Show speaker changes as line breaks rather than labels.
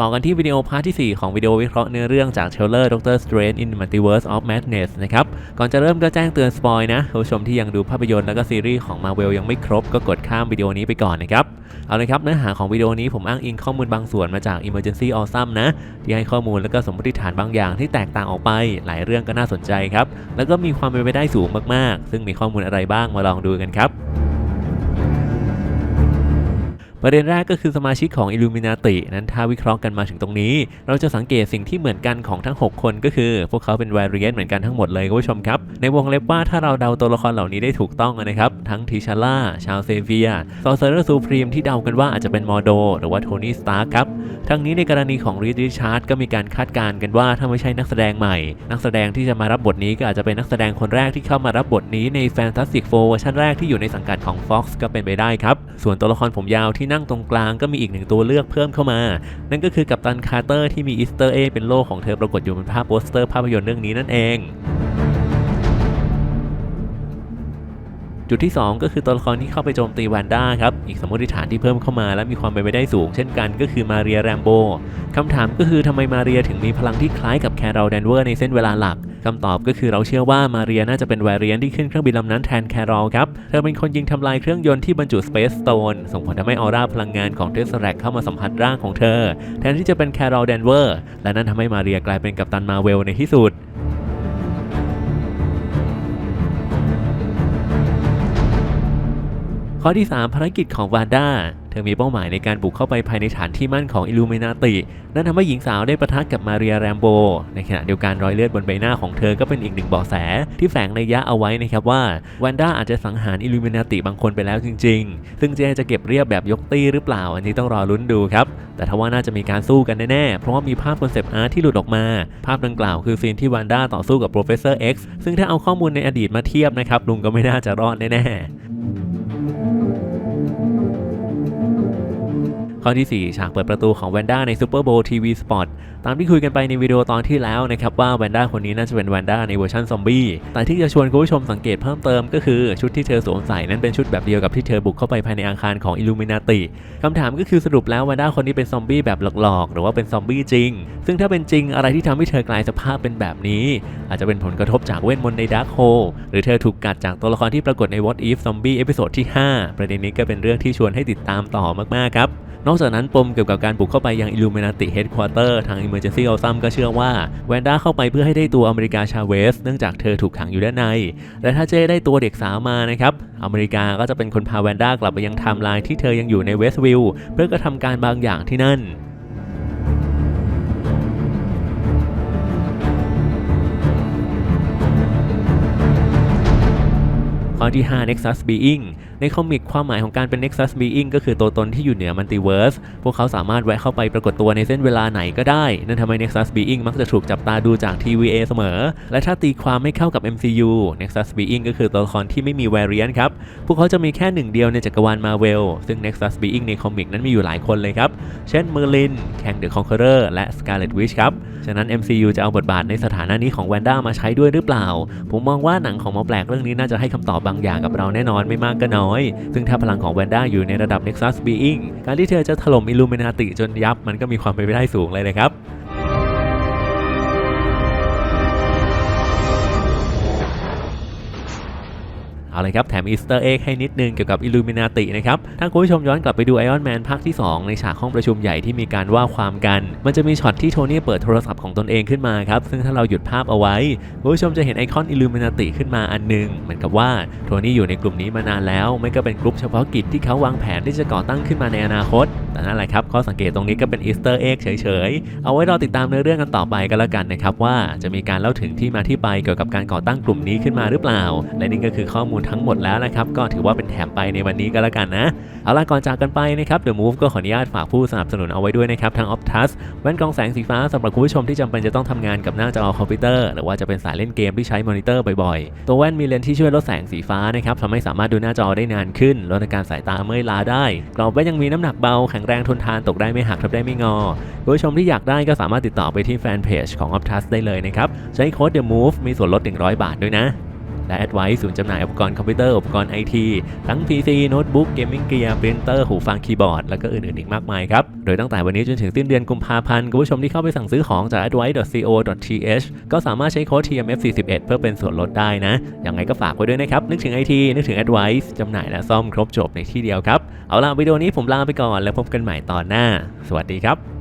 ต่อกันที่วิดีโอพาร์ทที่ 4 ของวิดีโอวิเคราะห์เนื้อเรื่องจากเทเลอร์ด็อกเตอร์สเตรน in the Multiverse of Madness นะครับ ก่อนจะเริ่มก็แจ้งเตือนสปอยนะคุณผู้ชมที่ยังดูภาพยนตร์และก็ซีรีส์ของ Marvel ยังไม่ครบก็กดข้ามวิดีโอนี้ไปก่อนนะครับ เอาเลยครับเนื้อหาของวิดีโอนี้ผมอ้างอิงข้อมูลบางส่วนมาจาก Emergency Awesome นะ ที่ให้ข้อมูลและก็สมมติฐานบางอย่างที่แตกต่างออกไป หลายเรื่องก็น่าสนใจครับ แล้วก็มีความเป็นไปได้สูงมากๆ ซึ่งมีข้อมูลอะไรบ้างมาลองดูกันครับ ประเด็นแรกก็คือสมาชิกของ Illuminati นั้นถ้าวิเคราะห์กันมาถึงตรงนี้ เราจะสังเกตสิ่งที่เหมือนกันของทั้ง 6 คนก็คือ พวกเขาเป็น variant เหมือนกันทั้งหมดเลยคุณผู้ชมครับ ในวงเล็บว่าถ้าเราเดาตัวละครเหล่านี้ได้ถูกต้องนะครับ ทั้งทิชาร่าชาวเซเวียซอเซอร์ซูพรีมที่เดากันว่าอาจจะเป็นมอร์โด หรือว่าโทนี่สตาร์ครับทั้งนี้ในกรณีของรีดริชาร์ดก็มีการคาดการณ์กันว่าถ้าไม่ใช่นักแสดงใหม่ นักแสดงที่จะมารับบทนี้ก็อาจจะเป็นนักแสดงคนแรกที่เข้ามารับบทนี้ใน Fantastic Four เวอร์ชันแรกที่อยู่ในสังกัดของ Fox ก็เป็นไปได้ครับส่วนตัวละครผมยาวที่นั่งตรงกลางก็มีอีกหนึ่งตัวเลือกเพิ่มเข้ามา นั่นก็คือกัปตันคาร์เตอร์ที่มีอีสเตอร์เอเป็นโลของเธอปรากฏอยู่บนภาพโปสเตอร์ภาพยนตร์เรื่องนี้นั่นเอง จุดที่ 2 ก็คือตัวละครที่เข้าไปโจมตีแวนด้าครับ อีกสมมติฐานที่เพิ่มเข้ามาและมีความเป็นไปได้สูง เช่นกันก็คือมาเรียแรมโบคำถามก็คือทำไมมาเรียถึงมีพลังที่คล้ายกับแคโรลแดนเวอร์ในเส้นเวลาหลักคำตอบก็คือเราเชื่อว่ามาเรียน่าจะเป็นแวรเรียนที่ขึ้นเครื่องบินลำนั้นแทนแคโรลครับ เธอเป็นคนยิงทำลายเครื่องยนต์ที่บรรจุสเปซสโตนส่งผลทำให้ออร่าพลังงานของเทสแรกเข้ามาสัมผัสร่างของเธอ แทนที่จะเป็นแคโรลแดนเวอร์และนั่นทำให้มาเรียกลายเป็นกัปตันมาเวลในที่สุด ข้อที่ 3 ภารกิจของวานด้า เธอมีเป้าหมายในการบุกเข้าไปภายในฐานที่มั่นของอิลูเมนาติ นั่นทำให้หญิงสาวได้ประทะกับมาเรียแรมโบ ในขณะเดียวกันรอยเลือดบนใบหน้าของเธอก็เป็นอีกหนึ่งเบาะแส ที่แฝงในยะเอาไว้นะครับว่าวันด้าอาจจะสังหารอิลูเมนาติบางคนไปแล้วจริง ๆ ซึ่งเจจะเก็บเรียบแบบยกตี้หรือเปล่า อันนี้ต้องรอลุ้นดูครับ แต่ถ้าว่าน่าจะมีการสู้กันแน่ๆ เพราะว่ามีภาพคอนเซปต์อาร์ตที่หลุดออกมา ภาพดังกล่าวคือซีนที่วันด้าต่อสู้กับโปรเฟสเซอร์ X ซึ่งถ้าเอาข้อมูลในอดีตมาเทียบนะครับลุงก็ไม่น่าจะรอดแน่ๆ ข้อที่ 4 ฉากเปิดประตูของแวนด้าในซูเปอร์โบว์ทีวีสปอตตามที่คุยกันไปในวิดีโอตอนที่แล้วนะครับว่าแวนด้าคนนี้น่าจะเป็นแวนด้าในเวอร์ชันซอมบี้แต่ที่จะชวนคุณผู้ชมสังเกตเพิ่มเติมก็คือชุดที่เธอสวมใส่นั้นเป็นชุดแบบเดียวกับที่เธอบุกเข้าไปภายในอาคารของอิลูมินาติคำถามก็คือสรุปแล้วแวนด้าคนนี้เป็นซอมบี้แบบหลอกๆ หรือว่าเป็นซอมบี้จริง ซึ่งถ้าเป็นจริงอะไรที่ทำให้เธอกลายสภาพเป็นแบบนี้ อาจจะเป็นผลกระทบจากเวทมนต์ในดาร์คโฮหรือเธอถูกกัดจากตัวละครที่ปรากฏใน What If Zombie เอพิโซดที่ 5 ประเด็นนี้ก็เป็นเรื่องที่ชวนให้ติดตามต่อมากๆครับ นอกจากนั้นปมเกี่ยวกับการบุกเข้าไปยัง Illuminati Headquarter ทาง Emergency Awesome ก็เชื่อว่าแวนด้าเข้าไปเพื่อให้ได้ตัวอเมริกาชาเวสเนื่องจากเธอถูกขังอยู่ด้านใน และถ้าเจได้ตัวเด็กสาวมานะครับ อเมริกาก็จะเป็นคนพาแวนด้ากลับไปยังไทม์ไลน์ที่เธอยังอยู่ในเวสต์วิลล์เพื่อกระทำการบางอย่างที่นั่น อที่ 5 Nexus Being ในคอมิกความหมายของการเป็น Nexus Being ก็คือตัวตนที่อยู่เหนือมัลติเวิร์ส พวกเขาสามารถแวะเข้าไปปรากฏตัวในเส้นเวลาไหนก็ได้ นั่นทำให้ Nexus Being มักจะถูกจับตาดูจาก TVA เสมอ และถ้าตีความไม่เข้ากับ MCU Nexus Being ก็คือตัวละครที่ไม่มี variant ครับ พวกเขาจะมีแค่หนึ่งเดียวในจักรวาล Marvel ซึ่ง Nexus Being ในคอมิกนั้นมีอยู่หลายคนเลยครับ เช่น Merlin Kang the Conqueror และ Scarlet Witch ครับ ฉะนั้น MCU จะเอาบทบาทในสถานะนี้ของแวนด้ามาใช้ด้วยหรือเปล่า ผมมองว่าหนังของหมอแปลกเรื่องนี้น่าจะให้คำตอบบางอย่างกับเราแน่นอนไม่มากก็น้อย ซึ่งถ้าพลังของแวนด้าอยู่ในระดับ Nexus Being การที่เธอจะถล่มอิลูเมนาติจนยับมันก็มีความเป็นไปได้สูงเลยนะครับ เอาเลยครับ แถมอีสเตอร์เอ็กให้นิดนึงเกี่ยวกับอิลูมินาตินะครับถ้าคุณผู้ชมย้อนกลับไปดูไอออนแมนภาคที่ 2 ในฉากห้องประชุมใหญ่ที่มีการว่าความกัน มันจะมีช็อตที่โทนี่เปิดโทรศัพท์ของตนเองขึ้นมาครับ ซึ่งถ้าเราหยุดภาพเอาไว้คุณผู้ชมจะเห็นไอคอนอิลูมินาติขึ้นมาอันหนึง เหมือนกับว่าโทนี่อยู่ในกลุ่มนี้มานานแล้ว ไม่ก็เป็นกลุ่มเฉพาะกิจที่เขาวางแผนที่จะก่อตั้งขึ้นมาในอนาคต นั่นแหละครับข้อสังเกตตรงนี้ก็เป็นอีสเตอร์เอ็กเฉยๆ เอาไว้รอติดตามเนื้อเรื่องกันต่อไปกันแล้วกันนะครับ ว่าจะมีการเล่าถึงที่มาที่ไปเกี่ยวกับการก่อตั้งกลุ่มนี้ขึ้นมาหรือเปล่า และนี่ก็คือข้อมูลทั้งหมดแล้วนะครับ ก็ถือว่าเป็นแถมไปในวันนี้ก็แล้วกันนะ เอาล่ะก่อนจากกันไปนะครับ The Move ก็ขออนุญาตฝากผู้สนับสนุนเอาไว้ด้วยนะครับทาง Optus แว่นกรองแสงสีฟ้าสำหรับคุณผู้ชมที่จำเป็นจะต้องทำงานกับหน้าจอคอมพิวเตอร์หรือว่าจะเป็นสายเล่นเกมที่ใช้มอนิเตอร์บ่อยๆ ตัวแว่นมีเลนส์ที่ช่วยลดแสงสีฟ้านะครับทำให้สามารถดูหน้าจอได้นานขึ้นลดอาการสายตาเมื่อยล้าได้กรอบแว่นยังมีน้ำหนักเบาแข็งแรงทนทานตกได้ไม่หักทับได้ไม่งอคุณผู้ชมที่อยากได้ก็สามารถติดต่อไปที่แฟนเพจของ Optus ได้เลยนะครับ ใช้โค้ด The Move มีส่วนลด 100 บาทด้วยนะ และ Advice ศูนย์จำหน่ายอุปกรณ์คอมพิวเตอร์ อุปกรณ์ไอทีทั้ง PC โน้ตบุ๊กเกมมิ่งเกียร์ปรินเตอร์หูฟังคีย์บอร์ด แล้วก็อื่นๆอีกมากมายครับ โดยตั้งแต่วันนี้จนถึงสิ้นเดือนกุมภาพันธ์คุณผู้ชมที่เข้าไปสั่งซื้อของจาก advice.co.th ก็สามารถใช้โค้ด TMF41 เพื่อเป็นส่วนลดได้นะยังไงก็ฝากไว้ด้วยนะครับนึกถึง IT นึกถึง Advice จำหน่ายและซ่อมครบจบในที่เดียวครับเอาล่ะวิดีโอนี้ผมลาไปก่อนแล้วพบกันใหม่ตอนหน้า สวัสดีครับ